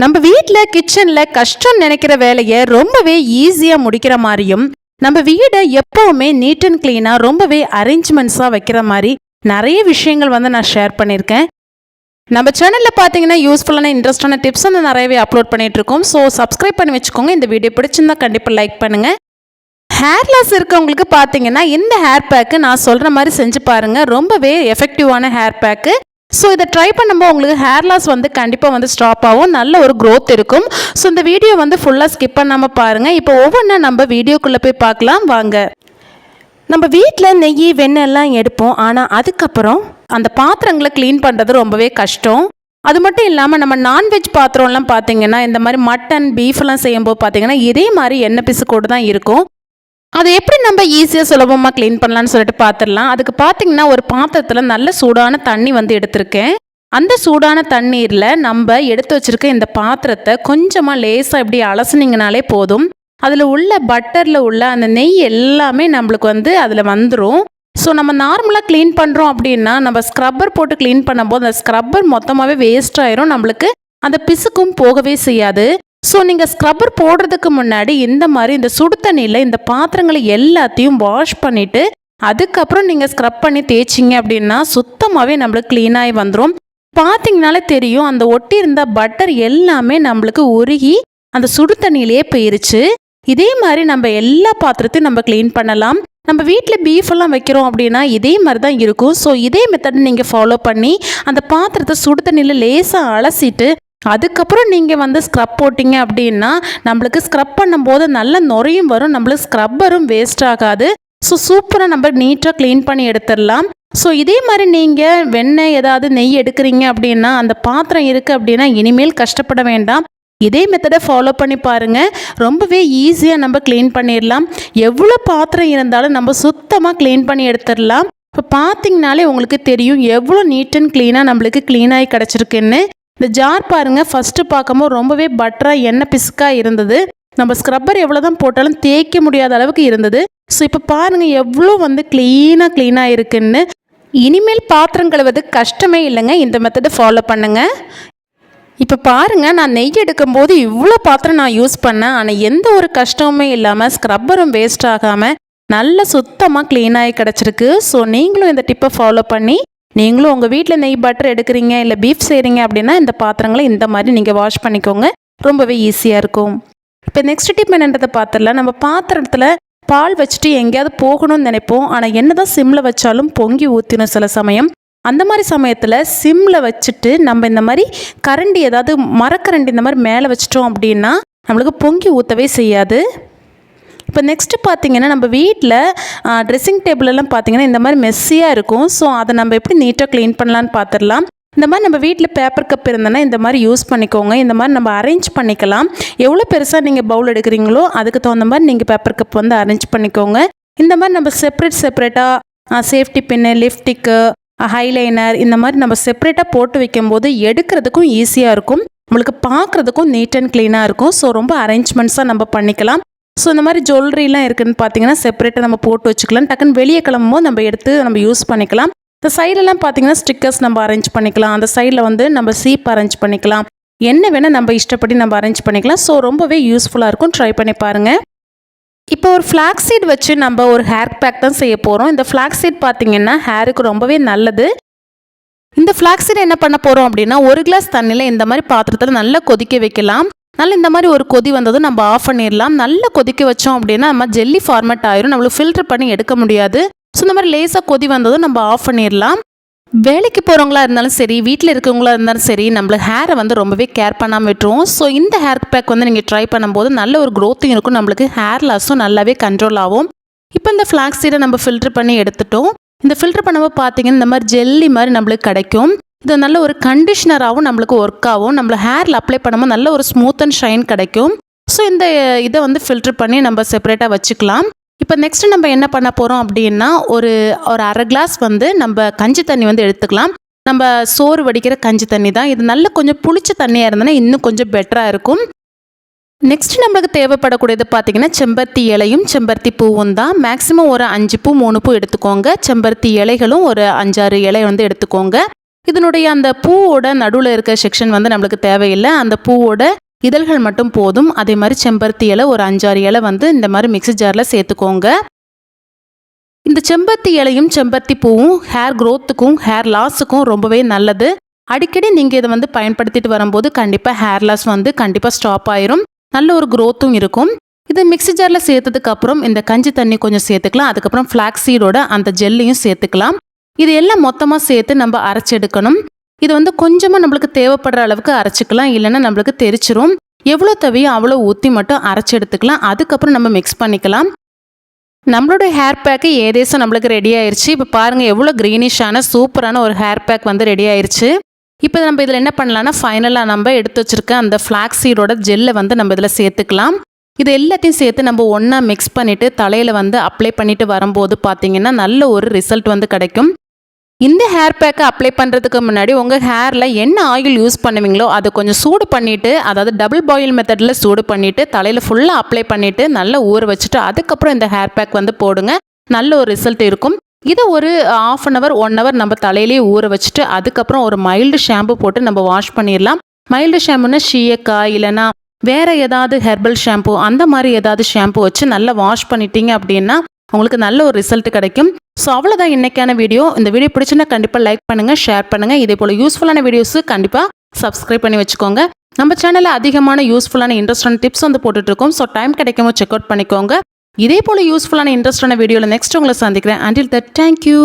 நம்ம வீட்டில் கிச்சனில் கஷ்டம் நினைக்கிற வேலையை ரொம்பவே ஈஸியாக முடிக்கிற மாதிரியும் நம்ம வீடை எப்போவுமே நீட் அண்ட் க்ளீனாக ரொம்பவே அரேஞ்ச்மெண்ட்ஸாக வைக்கிற மாதிரி நிறைய விஷயங்கள் வந்து நான் ஷேர் பண்ணியிருக்கேன். நம்ம சேனலில் பார்த்தீங்கன்னா யூஸ்ஃபுல்லான இன்ட்ரெஸ்டான டிப்ஸ் வந்து நிறையவே அப்லோட் பண்ணிகிட்ருக்கோம் இருக்கோம். ஸோ சப்ஸ்கிரைப் பண்ணி வச்சுக்கோங்க. இந்த வீடியோ பிடிச்சிருந்தா கண்டிப்பாக லைக் பண்ணுங்கள் ஹேர் லாஸ் இருக்கவங்களுக்கு பார்த்தீங்கன்னா இந்த ஹேர் பேக்கு நான் சொல்கிற மாதிரி செஞ்சு பாருங்கள் ரொம்பவே எஃபெக்டிவான ஹேர் பேக்கு ஸோ இதை ட்ரை பண்ணும்போது உங்களுக்கு ஹேர் லாஸ் வந்து கண்டிப்பாக வந்து ஸ்டாப் ஆகும். நல்ல ஒரு க்ரோத் இருக்கும். ஸோ இந்த வீடியோ வந்து ஃபுல்லாக ஸ்கிப் பண்ணாமல் பாருங்கள் இப்போ ஒவ்வொன்றா நம்ம வீடியோக்குள்ளே போய் பார்க்கலாம். வாங்க. நம்ம வீட்டில் நெய் வெண்ணெய் எல்லாம் எடுப்போம். ஆனால் அதுக்கப்புறம் அந்த பாத்திரங்களை க்ளீன் பண்ணுறது ரொம்பவே கஷ்டம். அது மட்டும் இல்லாமல் நம்ம நான்வெஜ் பாத்திரம்லாம் பார்த்தீங்கன்னா இந்த மாதிரி மட்டன் பீஃப்லாம் செய்யும்போது பார்த்தீங்கன்னா இதே மாதிரி எண்ணெய் பிசு கூட தான் இருக்கும். அதை எப்படி நம்ம ஈஸியாக சுலபமாக க்ளீன் பண்ணலான்னு சொல்லிட்டு பார்த்துடலாம் அதுக்கு பார்த்தீங்கன்னா ஒரு பாத்திரத்தில் நல்ல சூடான தண்ணி வந்து எடுத்திருக்கேன். அந்த சூடான தண்ணீரில் நம்ம எடுத்து வச்சிருக்க இந்த பாத்திரத்தை கொஞ்சமாக லேசாக இப்படி அலசுனீங்கனாலே போதும். அதில் உள்ள பட்டரில் உள்ள அந்த நெய் எல்லாமே நம்மளுக்கு வந்து அதில் வந்துடும் ஸோ நம்ம நார்மலாக க்ளீன் பண்ணுறோம் அப்படின்னா நம்ம ஸ்க்ரப்பர் போட்டு க்ளீன் பண்ணும்போது அந்த ஸ்க்ரப்பர் மொத்தமாகவே வேஸ்ட் ஆயிரும். நம்மளுக்கு அந்த பிசுக்கும் போகவே செய்யாது. ஸோ நீங்கள் ஸ்க்ரப்பர் போடுறதுக்கு முன்னாடி இந்த மாதிரி இந்த சுடு தண்ணியில் இந்த பாத்திரங்களை எல்லாத்தையும் வாஷ் பண்ணிவிட்டு அதுக்கப்புறம் நீங்கள் ஸ்க்ரப் பண்ணி தேய்ச்சிங்க அப்படின்னா சுத்தமாகவே நம்மளுக்கு க்ளீனாகி வந்துடும் பார்த்தீங்கனாலே தெரியும் அந்த ஒட்டி இருந்த பட்டர் எல்லாமே நம்மளுக்கு உருகி அந்த சுடு தண்ணியிலேயே போயிருச்சு. இதே மாதிரி நம்ம எல்லா பாத்திரத்தையும் நம்ம க்ளீன் பண்ணலாம். நம்ம வீட்டில் பீஃப் எல்லாம் வைக்கிறோம் அப்படின்னா இதே மாதிரி தான் இருக்கும். ஸோ இதே மெத்தட் நீங்கள் ஃபாலோ பண்ணி அந்த பாத்திரத்தை சுடு தண்ணியில் லேசாக அலசிட்டு அதுக்கப்புறம் நீங்கள் வந்து ஸ்க்ரப் போட்டிங்க அப்படின்னா நம்மளுக்கு ஸ்க்ரப் பண்ணும்போது நல்ல நுரையும் வரும் நம்மளுக்கு ஸ்க்ரப்பரும் வேஸ்ட் ஆகாது. ஸோ சூப்பராக நம்ம நீட்டாக க்ளீன் பண்ணி எடுத்துடலாம். ஸோ இதே மாதிரி நீங்கள் வெண்ணெய் ஏதாவது நெய் எடுக்கிறீங்க அப்படின்னா அந்த பாத்திரம் இருக்குது அப்படின்னா இனிமேல் கஷ்டப்பட வேண்டாம். இதே மெத்தடை ஃபாலோ பண்ணி பாருங்கள் ரொம்பவே ஈஸியாக நம்ம க்ளீன் பண்ணிடலாம். எவ்வளோ பாத்திரம் இருந்தாலும் நம்ம சுத்தமாக க்ளீன் பண்ணி எடுத்துடலாம். இப்போ பார்த்தீங்கனாலே உங்களுக்கு தெரியும் எவ்வளோ நீட் அண்ட் க்ளீனாக நம்மளுக்கு க்ளீனாகி கிடச்சிருக்குன்னு. இந்த ஜார் பாருங்கள் ஃபஸ்ட்டு பார்க்கும்போது ரொம்பவே பட்டராக எண்ணெய் பிசுக்காக இருந்தது. நம்ம ஸ்க்ரப்பர் எவ்வளோ தான் போட்டாலும் தேய்க்க முடியாத அளவுக்கு இருந்தது. ஸோ இப்போ பாருங்கள் எவ்வளோ வந்து க்ளீனாக க்ளீனாக இருக்குன்னு. இனிமேல் பாத்திரம் கழுவது கஷ்டமே இல்லைங்க. இந்த மெத்தடை ஃபாலோ பண்ணுங்கள் இப்போ பாருங்கள் நான் நெய் எடுக்கும்போது இவ்வளோ பாத்திரம் நான் யூஸ் பண்ணேன். ஆனால் எந்த ஒரு கஷ்டமுமே இல்லாமல் ஸ்க்ரப்பரும் வேஸ்ட் ஆகாமல் நல்ல சுத்தமாக க்ளீனாகி கிடச்சிருக்கு. ஸோ நீங்களும் இந்த டிப்பை ஃபாலோ பண்ணி நீங்களும் உங்கள் வீட்டில் நெய் பட்டர் எடுக்கிறீங்க இல்லை பீஃப் செய்கிறீங்க அப்படின்னா இந்த பாத்திரங்களை இந்த மாதிரி நீங்கள் வாஷ் பண்ணிக்கோங்க. ரொம்பவே ஈஸியாக இருக்கும். இப்போ நெக்ஸ்ட் டிப் என்னன்றதை பார்த்துடலாம் நம்ம பாத்திரத்தில் பால் வச்சுட்டு எங்கேயாவது போகணும்னு நினைப்போம். ஆனால் என்ன தான் சிம்மில் வச்சாலும் பொங்கி ஊற்றினோம் சில சமயம் அந்த மாதிரி சமயத்தில் சிம்மில் வச்சுட்டு நம்ம இந்த மாதிரி கரண்டி ஏதாவது மரக்கரண்டி இந்த மாதிரி மேலே வச்சிட்டோம் அப்படின்னா நம்மளுக்கு பொங்கி ஊற்றவே செய்யாது. இப்போ நெக்ஸ்ட்டு பார்த்தீங்கன்னா நம்ம வீட்டில் ட்ரெஸ்ஸிங் டேபிளெல்லாம் பார்த்தீங்கன்னா இந்த மாதிரி மெஸ்ஸியாக இருக்கும். ஸோ அதை நம்ம எப்படி நீட்டாக க்ளீன் பண்ணலான்னு பார்த்துடலாம். இந்த மாதிரி நம்ம வீட்டில் பேப்பர் கப் இருந்ததுன்னா இந்த மாதிரி யூஸ் பண்ணிக்கோங்க. இந்த மாதிரி நம்ம அரேஞ்ச் பண்ணிக்கலாம். எவ்வளோ பெருசாக நீங்கள் பவுல் எடுக்கிறீங்களோ அதுக்கு தகுந்த மாதிரி நீங்கள் பேப்பர் கப் வந்து அரேஞ்ச் பண்ணிக்கோங்க. இந்த மாதிரி நம்ம செப்பரேட் செப்பரேட்டாக சேஃப்டி பின்னு லிப்டிக்கு ஹைலைனர் இந்த மாதிரி நம்ம செப்பரேட்டாக போட்டு வைக்கும்போது எடுக்கிறதுக்கும் ஈஸியாக இருக்கும். நம்மளுக்கு பார்க்குறதுக்கும் நீட் அண்ட் க்ளீனாக இருக்கும். ஸோ ரொம்ப அரேஞ்ச்மெண்ட்ஸாக நம்ம பண்ணிக்கலாம். ஸோ இந்த மாதிரி ஜுவல்லரிலாம் இருக்குதுன்னு பார்த்தீங்கன்னா செப்பரேட்டாக நம்ம போட்டு வச்சுக்கலாம். டக்குன்னு வெளியே கிளம்பும்போது நம்ம எடுத்து நம்ம யூஸ் பண்ணிக்கலாம். இந்த சைடெல்லாம் பார்த்தீங்கன்னா ஸ்டிக்கர்ஸ் நம்ம அரேஞ்ச் பண்ணிக்கலாம். அந்த சைடில் வந்து நம்ம சீப் அரேஞ்ச் பண்ணிக்கலாம். என்ன வேணால் நம்ம இஷ்டப்படி நம்ம அரேஞ்ச் பண்ணிக்கலாம். ஸோ ரொம்பவே யூஸ்ஃபுல்லாக இருக்கும். ட்ரை பண்ணி பாருங்கள் இப்போ ஒரு ஃப்ளாக் சீட் வச்சு நம்ம ஒரு ஹேர் பேக் தான் செய்ய போகிறோம் இந்த ஃப்ளாக் சீட் பார்த்தீங்கன்னா ஹேருக்கு ரொம்பவே நல்லது. இந்த ஃப்ளாக் சீட் என்ன பண்ண போகிறோம் அப்படின்னா ஒரு கிளாஸ் தண்ணியில் இந்த மாதிரி பாத்திரத்தில் நல்லா கொதிக்க வைக்கலாம். நல்லா இந்த மாதிரி ஒரு கொதி வந்ததும் நம்ம ஆஃப் பண்ணிடலாம் நல்லா கொதிக்க வச்சோம் அப்படின்னா நம்ம ஜெல்லி ஃபார்மேட் ஆயிரும். நம்மளுக்கு ஃபில்டர் பண்ணி எடுக்க முடியாது. ஸோ இந்த மாதிரி லேசாக கொதி வந்ததும் நம்ம ஆஃப் பண்ணிடலாம் வேலைக்கு போகிறவங்களா இருந்தாலும் சரி வீட்டில் இருக்கவங்களா இருந்தாலும் சரி நம்மளுக்கு ஹேரை வந்து ரொம்பவே கேர் பண்ணாமல் விட்டுருவோம். ஸோ இந்த ஹேர் பேக் வந்து நீங்கள் ட்ரை பண்ணும்போது நல்ல ஒரு க்ரோத்தும் இருக்கும். நம்மளுக்கு ஹேர் லாஸும் நல்லாவே கண்ட்ரோல் ஆகும். இப்போ இந்த ஃப்ளாக்ஸ் சீடை நம்ம ஃபில்டர் பண்ணி எடுத்துட்டோம். இந்த ஃபில்டர் பண்ணும்போது பார்த்தீங்கன்னா இந்த மாதிரி ஜெல்லி மாதிரி நம்மளுக்கு கிடைக்கும். இது நல்ல ஒரு கண்டிஷ்னராகவும் நம்மளுக்கு ஒர்க் ஆகும் நம்மள ஹேரில் அப்ளை பண்ணும்போது நல்ல ஒரு ஸ்மூத் அண்ட் ஷைன் கிடைக்கும். ஸோ இந்த இதை வந்து ஃபில்டர் பண்ணி நம்ம செப்பரேட்டாக வச்சுக்கலாம். இப்போ நெக்ஸ்ட் நம்ம என்ன பண்ண போகிறோம் அப்படின்னா ஒரு ஒரு அரை கிளாஸ் வந்து நம்ம கஞ்சி தண்ணி வந்து எடுத்துக்கலாம். நம்ம சோறு வடிக்கிற கஞ்சி தண்ணி தான். இது நல்ல கொஞ்சம் புளிச்ச தண்ணியாக இருந்ததுன்னா இன்னும் கொஞ்சம் பெட்டராக இருக்கும். நெக்ஸ்ட் நம்மளுக்கு தேவைப்படக்கூடியது பார்த்திங்கன்னா செம்பருத்தி இலையும் செம்பருத்தி பூவும் தான். மேக்ஸிமம் ஒரு அஞ்சு பூ மூணு பூ எடுத்துக்கோங்க. செம்பருத்தி இலைகளும் ஒரு அஞ்சாறு இலை வந்து எடுத்துக்கோங்க. இதனுடைய அந்த பூவோட நடுவில் இருக்க செக்ஷன் வந்து நம்மளுக்கு தேவையில்லை. அந்த பூவோட இதழ்கள் மட்டும் போதும். அதே மாதிரி செம்பருத்தி இலை ஒரு அஞ்சாறு இலை வந்து இந்த மாதிரி மிக்ஸி ஜாரில் சேர்த்துக்கோங்க. இந்த செம்பருத்தி இலையும் செம்பருத்தி பூவும் ஹேர் க்ரோத்துக்கும் ஹேர் லாஸுக்கும் ரொம்பவே நல்லது. அடிக்கடி நீங்கள் இதை வந்து பயன்படுத்திட்டு வரும்போது கண்டிப்பாக ஹேர் லாஸ் வந்து கண்டிப்பாக ஸ்டாப் ஆயிரும். நல்ல ஒரு க்ரோத்தும் இருக்கும். இது மிக்ஸி ஜாரில் சேர்த்ததுக்கப்புறம் இந்த கஞ்சி தண்ணி கொஞ்சம் சேர்த்துக்கலாம். அதுக்கப்புறம் ஃப்ளாக்ஸீடோட அந்த ஜெல்லையும் சேர்த்துக்கலாம். இது எல்லாம் மொத்தமாக சேர்த்து நம்ம அரைச்செடுக்கணும். இது வந்து கொஞ்சமாக நம்மளுக்கு தேவைப்படுற அளவுக்கு அரைச்சிக்கலாம். இல்லைன்னா நம்மளுக்கு தெரிச்சிரும். எவ்வளோ தேவையோ அவ்வளோ ஊற்றி மட்டும் அரைச்சி எடுத்துக்கலாம் அதுக்கப்புறம் நம்ம மிக்ஸ் பண்ணிக்கலாம். நம்மளோட ஹேர் பேக்கு ஏதேசம் நம்மளுக்கு ரெடி ஆயிடுச்சு இப்போ பாருங்கள் எவ்வளோ க்ரீனிஷான சூப்பரான ஒரு ஹேர் பேக் வந்து ரெடி ஆயிடுச்சு இப்போ நம்ம இதில் என்ன பண்ணலாம்னா ஃபைனலாக நம்ம எடுத்து வச்சிருக்க அந்த ஃப்ளாக்ஸ் சீடோட ஜெல்லை வந்து நம்ம இதில் சேர்த்துக்கலாம். இது எல்லாத்தையும் சேர்த்து நம்ம ஒன்றா மிக்ஸ் பண்ணிவிட்டு தலையில் வந்து அப்ளை பண்ணிவிட்டு வரும்போது பார்த்திங்கன்னா நல்ல ஒரு ரிசல்ட் வந்து கிடைக்கும். இந்த ஹேர் பேக்கை அப்ளை பண்ணுறதுக்கு முன்னாடி உங்கள் ஹேரில் என்ன ஆயில் யூஸ் பண்ணுவீங்களோ அதை கொஞ்சம் சூடு பண்ணிவிட்டு அதாவது டபுள் பாயில் மெத்தடில் சூடு பண்ணிவிட்டு தலையில் ஃபுல்லாக அப்ளை பண்ணிவிட்டு நல்லா ஊற வச்சுட்டு அதுக்கப்புறம் இந்த ஹேர் பேக் வந்து போடுங்க. நல்ல ஒரு ரிசல்ட் இருக்கும். இதை ஒரு half an hour one hour நம்ம தலையிலேயே ஊற வச்சுட்டு அதுக்கப்புறம் ஒரு மைல்டு ஷாம்பு போட்டு நம்ம வாஷ் பண்ணிடலாம். மைல்டு ஷாம்புனா ஷீயக்காய் இல்லைன்னா வேறு ஏதாவது ஹெர்பல் ஷாம்பு அந்த மாதிரி ஏதாவது ஷாம்பு வச்சு நல்லா வாஷ் பண்ணிட்டீங்க அப்படின்னா உங்களுக்கு நல்ல ஒரு ரிசல்ட் கிடைக்கும். ஸோ அவ்வளோதான் இன்னைக்கான வீடியோ இந்த வீடியோ பிடிச்சுன்னா கண்டிப்பாக லைக் பண்ணுங்கள் ஷேர் பண்ணுங்கள் இதே போல் யூஸ்ஃபுல்லான வீடியோஸ் கண்டிப்பாக சப்ஸ்கிரைப் பண்ணி வச்சுக்கோங்க. நம்ம சேனலில் அதிகமான யூஸ்ஃபுல்லான இன்ட்ரெஸ்டான டிப்ஸ் வந்து போட்டுட்ருக்கோம் ஸோ டைம் கிடைக்கும் செக் அவுட் பண்ணிக்கோங்க. இதே போல் யூஸ்ஃபுல்லான இன்ட்ரெஸ்டான வீடியோவில் நெக்ஸ்ட் உங்களை சந்திக்கிறேன். Until that thank you